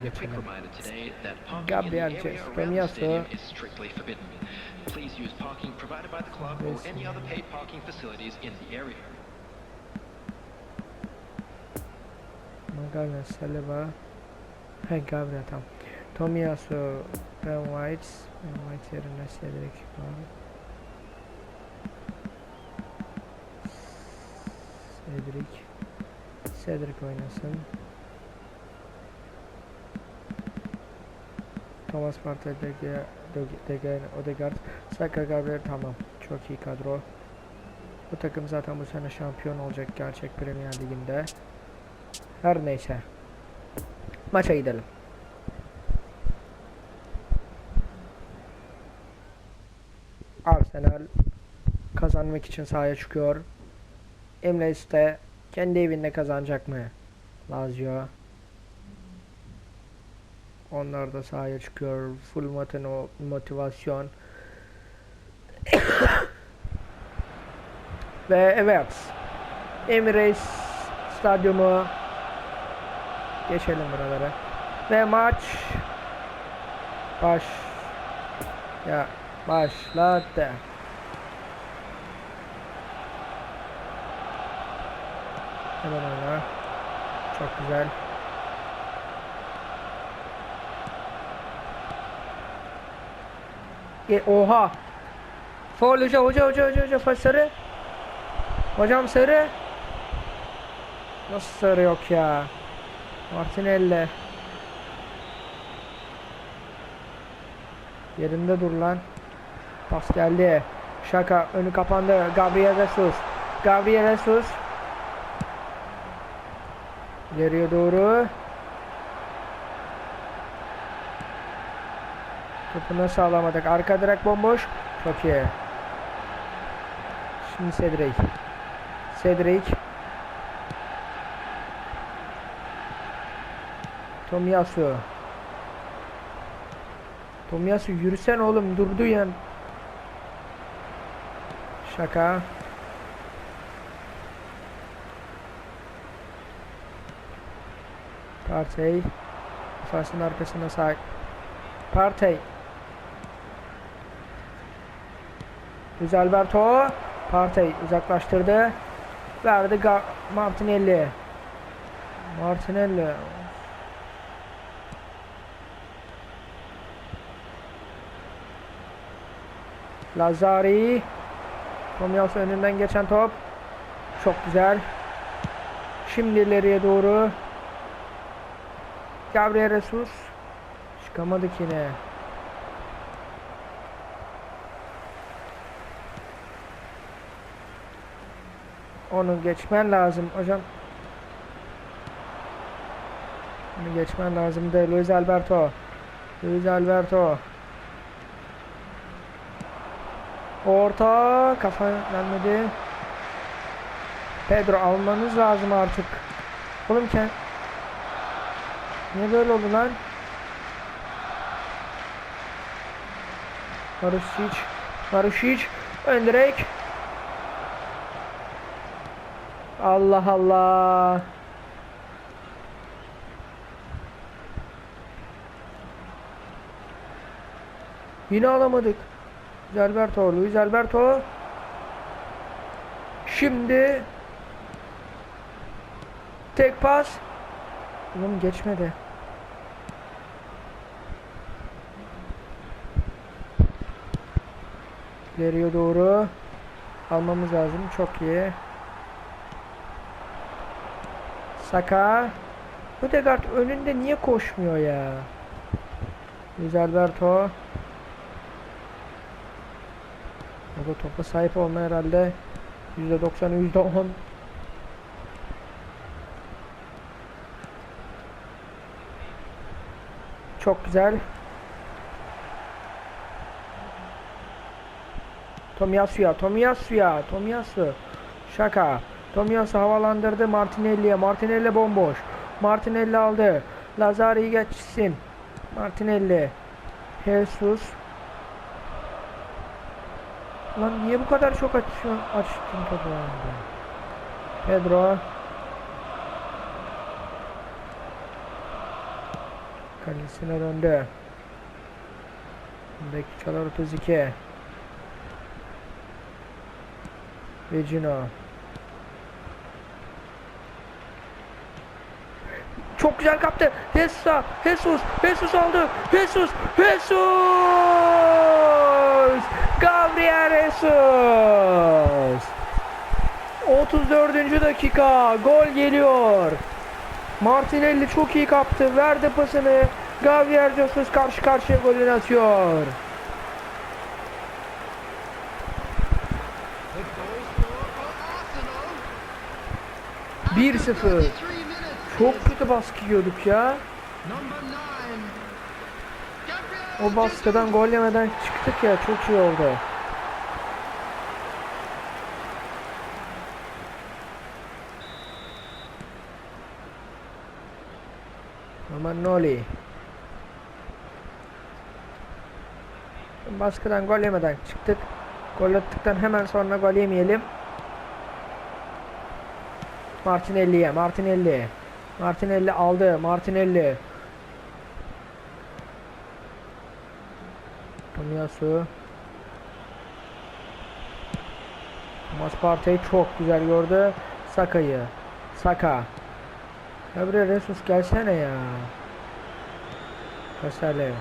geçelim. Gabriel the area. Magaller, Saliba. He Gabriel tamam. Tomiyasu, Ben White. Ben White yerine Cedric var. Cedric. Cedric oynasın. Thomas Partey, De Gea, De Gea, Odegaard, Saka, Gabriel tamam. Çok iyi kadro. Bu takım zaten bu sene şampiyon olacak gerçek Premier Ligi'nde. Her neyse. Maça gidelim. Arsenal kazanmak için sahaya çıkıyor. Emirates de kendi evinde kazanacak mı? Lazio. Onlar da sahaya çıkıyor. Full moten motivasyon. Ve evet. Emirates stadyumu geçelim buralara. Ve maç baş ya başladı. Hemen oyna. Çok güzel. E, oha. Faul hoca hoca hoca hoca hoca faul sarı. Hocam sarı. Nasıl sarı yok ya? Martinelli. Yerinde dur lan. Pas geldi. Şaka önü kapandı. Gabriel Jesus. Gabriel Jesus. İleriye doğru. Topu nasıl alamadık? Arka direk bomboş. Çok iyi. Şimdi Cedric. Cedric. Tomiyasu. Tomiyasu yürüsen oğlum durdu yan. Şaka. Partey. Defansın arkasına sahip. Partey. Luis Alberto. Partey uzaklaştırdı. Verdi Martinelli. Martinelli. Lazari. Tomiyasu önünden geçen top. Çok güzel. Şimdi ileriye doğru. Gabriel Jesus. Çıkamadık yine. Onu geçmen lazım hocam. Onu geçmen lazım de Luis Alberto. Luis Alberto. Orta kafa gelmedi. Pedro almanız lazım artık. Oğlum sen Niye böyle oldu lan? Marusic Marusic ön Allah Allah Yine alamadık Luis Alberto Luis Alberto Şimdi Tek pas Oğlum geçmedi. İleriye doğru almamız lazım. Çok iyi. Saka. Bu Degard önünde niye koşmuyor ya? Luis Alberto. O da topa sahip olma herhalde. %90, %10. Çok güzel. Tomiyasu'ya, Tomiyasu'ya, Tomiyasu. Şaka. Tomiyasu havalandırdı Martinelli'ye. Martinelli bomboş. Martinelli aldı. Lazari'yi geçsin. Martinelli. Jesus. Lan niye bu kadar çok açıyor, açtın topu? Pedro. Kalesine döndü. Dakikalar 32. Vecino. Çok güzel kaptı. Hessa, Jesus, Jesus aldı. Jesus, Jesus! Gabriel Jesus! 34. dakika gol geliyor. Martinelli çok iyi kaptı. Verdi pasını. Gabriel Jesus karşı karşıya golünü atıyor. The goal Çok kötü baskı yiyorduk ya. Number 9. Gabriel O baskıdan gol yemeden çıktık ya çok iyi oldu. Romagnoli. Baskıdan gol yemeden çıktık. Gol attıktan hemen sonra gol yemeyelim. Martinelli'ye, Martinelli. Martinelli aldı, Martinelli. Tomiyasu. Thomas Partey çok güzel gördü. Saka'yı. Saka. Gabriel Jesus gelsene ya. Kasale.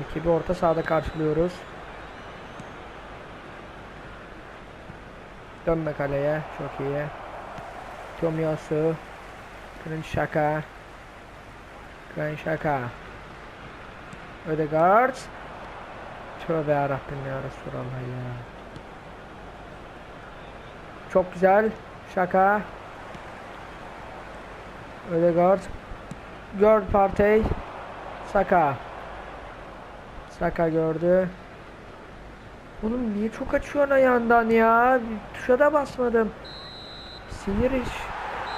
Ekibi orta sahada karşılıyoruz. Dönme kaleye. Çok iyi. Tomiyasu. Granit Xhaka. Granit Xhaka. Ödegaard. Tövbe yarabbim ya Resulallah ya. Çok güzel. Şaka. Ödegaard. Gör Partey. Saka. Saka gördü. Oğlum niye çok açıyorsun ayağından ya? Bir Tuşa da basmadım. Sinir iş.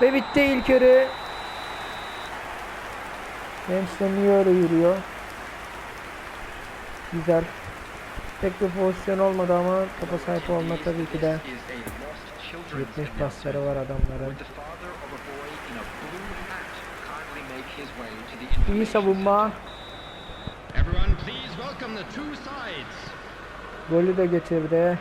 Ve bitti ilk yarı. Ramsden niye öyle yürüyor? Güzel. Pek bir pozisyon olmadı ama topa sahip olma tabii ki de. This is a lost children's 70 announcement. pasları var adamların. İyi savunma. Everyone, please welcome the two sides. Golü de getirdi.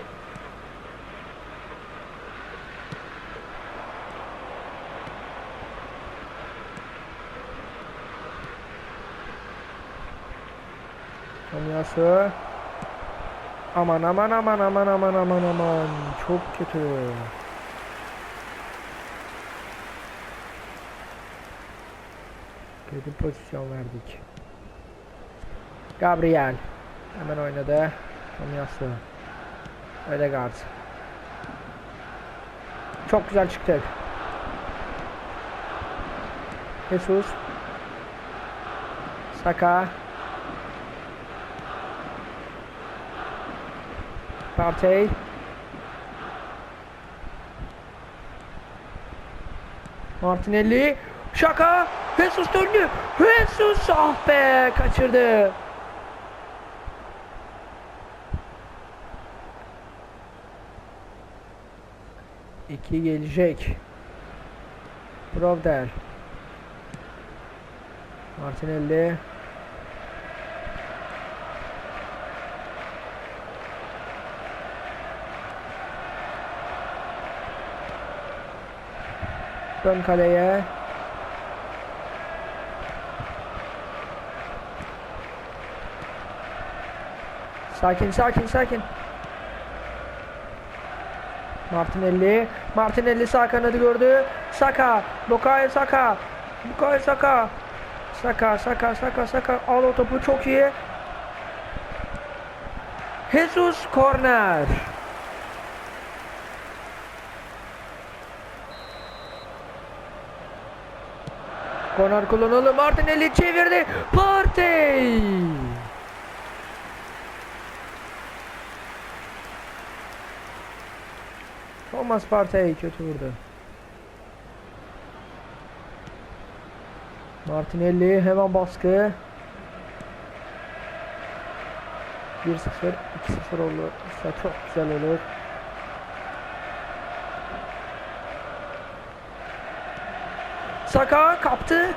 Tomiyasu. Aman aman aman aman aman aman aman. Çok kötü. Kötü pozisyon verdik. Gabriel. Hemen oynadı. Tomiyasu. Ödegaard. Çok güzel çıktık. Jesus. Saka. Partey. Martinelli. Şaka. Jesus döndü. Jesus ah be kaçırdı. İki gelecek. Provder. Martinelli. Dön kaleye. Sakin sakin sakin. Martinelli. Martinelli sağ kanadı gördü. Saka. Bukayo Saka. Bukayo Saka. Saka Saka Saka Saka. Al o topu çok iyi. Jesus korner. Korner kullanıldı. Martinelli çevirdi. Partey. Thomas Partey kötü vurdu. Martinelli hemen baskı. 1-0, 2-0 olursa çok güzel olur. Saka kaptı.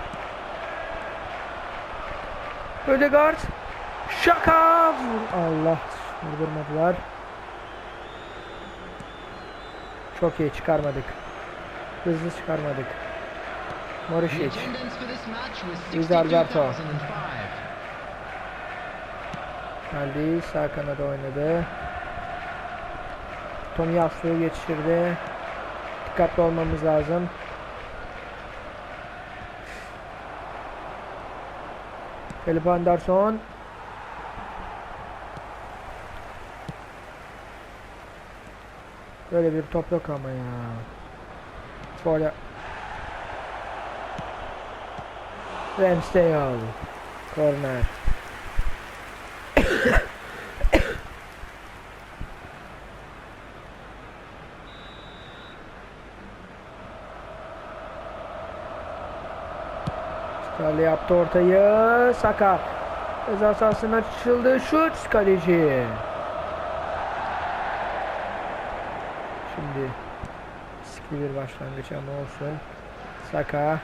Ödegaard. Şaka. Allah vurdurmadılar. Çok iyi çıkarmadık. Hızlı çıkarmadık. Alberto. 62,005. Geldi. Sağ kanada oynadı. Tomiyasu'yu geçirdi. Dikkatli olmamız lazım. Felipe Anderson. Böyle bir top yok ama ya. Yap- Ramsdale. Corner. Charlie yaptı ortayı. Saka. Ceza sahasına açıldı. Şut kaleci. Şimdi riskli bir başlangıç ama olsun. Saka.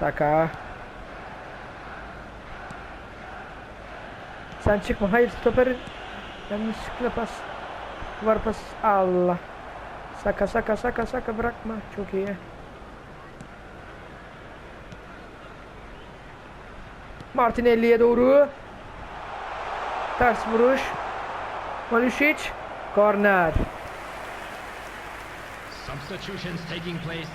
Saka. Sen çıkma. Hayır stoper. Yanlışlıkla pas. Var pas. Allah. Saka saka saka saka bırakma. Çok iyi. Martinelli'ye doğru. Ters vuruş. Malisic. Corner. Substitutions taking place.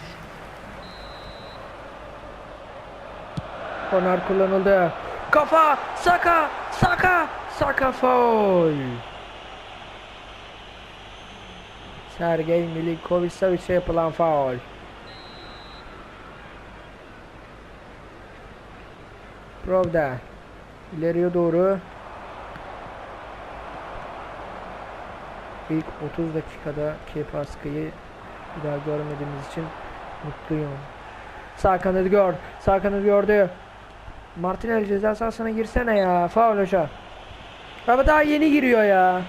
Korner kullanıldı. Kafa. Saka. Saka. Saka foul. Sergey Milinkovic-Savic'e yapılan faul. Provda. İleriye doğru. İlk 30 dakikadaki baskıyı bir daha görmediğimiz için mutluyum. Sağ kanadı gör. Sağ kanadı gördü. Martinelli ceza sahasına girsene ya. Faul hoca. Ama daha yeni giriyor ya.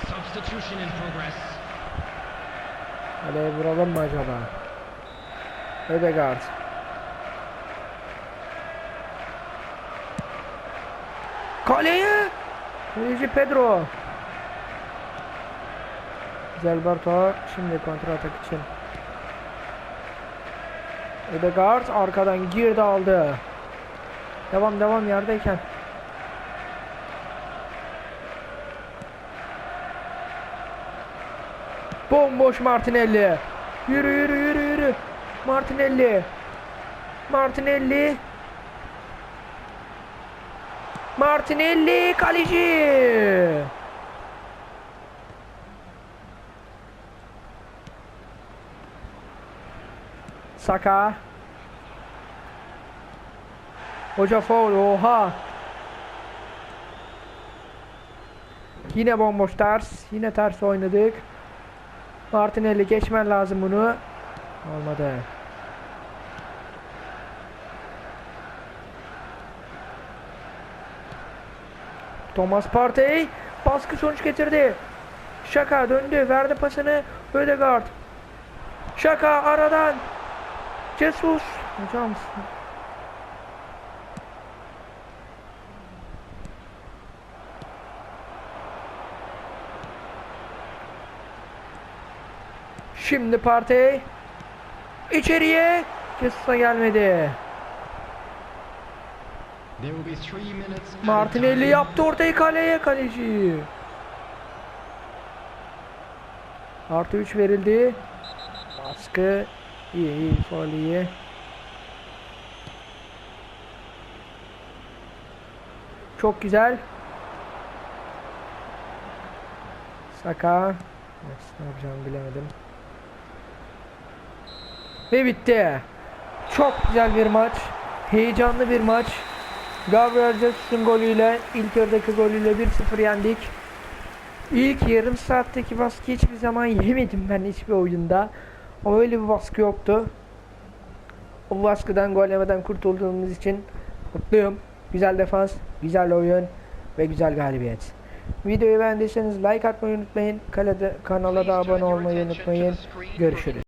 Substitution in progress. Kaleye vuralım mı acaba? Ödegaard. Kaleye! Kaleci Pedro. Zelberto şimdi kontratak için. Ödegaard arkadan girdi aldı. Devam devam yerdeyken. Bomboş Martinelli. Yürü yürü yürü yürü. Martinelli. Martinelli. Martinelli kaleci. Saka. Hoca foul. Oha. Yine bomboş ters. Yine ters oynadık. Martinelli geçmen lazım bunu. Olmadı. Thomas Partey baskı sonuç getirdi. Şaka döndü, verdi pasını Ödegaard. Şaka aradan. Jesus. Hocam Şimdi Partey içeriye Jesus'a gelmedi. Martinelli yaptı ortayı kaleye kaleci. Artı 3 verildi. Baskı iyi iyi faul iyi. Çok güzel. Saka. Evet, ne yapacağımı bilemedim. Ve bitti. Çok güzel bir maç. Heyecanlı bir maç. Gabriel Jesus'un golüyle ilk yarıdaki golüyle 1-0 yendik. İlk yarım saatteki baskı hiçbir zaman yemedim ben hiçbir oyunda. Ama öyle bir baskı yoktu. O baskıdan gol yemeden kurtulduğumuz için mutluyum. Güzel defans, güzel oyun ve güzel galibiyet. Videoyu beğendiyseniz like atmayı unutmayın. Kanala da abone olmayı unutmayın. Görüşürüz.